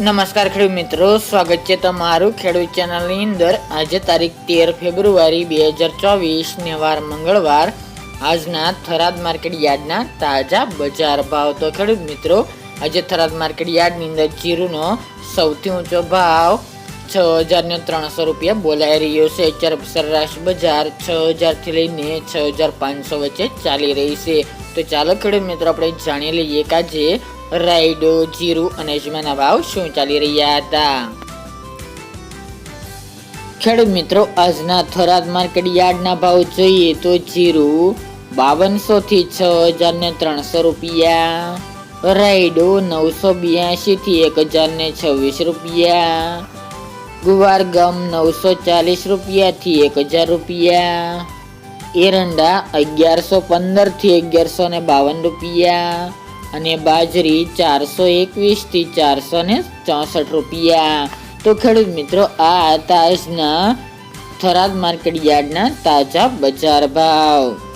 નમસ્કાર ખેડૂત મિત્રો, સ્વાગત છે તમારું ખેડૂત ચેનલની અંદર. આજે તારીખ તેર ફેબ્રુઆરી બે હજાર ચોવીસને વાર મંગળવાર. આજના થરાદ માર્કેટ યાર્ડના તાજા બજાર ભાવ. તો ખેડૂત મિત્રો, આજે થરાદ માર્કેટ યાર્ડની અંદર જીરુનો સૌથી ઊંચો ભાવ છ હજારને ત્રણસો રૂપિયા બોલાઈ રહ્યો છે. જ્યારે સરેરાશ બજાર છ હજારથી લઈને છ હજાર પાંચસો વચ્ચે ચાલી રહી છે. તો ચાલો ખેડૂત મિત્રો, આપણે જાણી લઈએ કે આજે રાયડો, જીરું અને અજમાના ભાવ શું ચાલી રહ્યા હતા? ખેડૂત મિત્રો, આજના થરાદ માર્કેટ યાર્ડના ભાવ જોઈએ તો જીરું બાવનસો થી છ હજાર ને ત્રણસો રૂપિયા, રાયડો નવસો બ્યાસી થી એક હજાર ને છવ્વીસ રૂપિયા, ગુવાર ગમ નવસો ચાલીસ રૂપિયા થી એક હજાર રૂપિયા, એરંડા અગિયારસો પંદરથી અગિયારસો ને બાવન રૂપિયા અને બાજરી ચારસો એકવીસથી ચારસો ને ચોસઠ રૂપિયા. તો ખેડૂત મિત્રો, આ હતા આજના થરાદ માર્કેટ યાર્ડના તાજા બજાર ભાવ.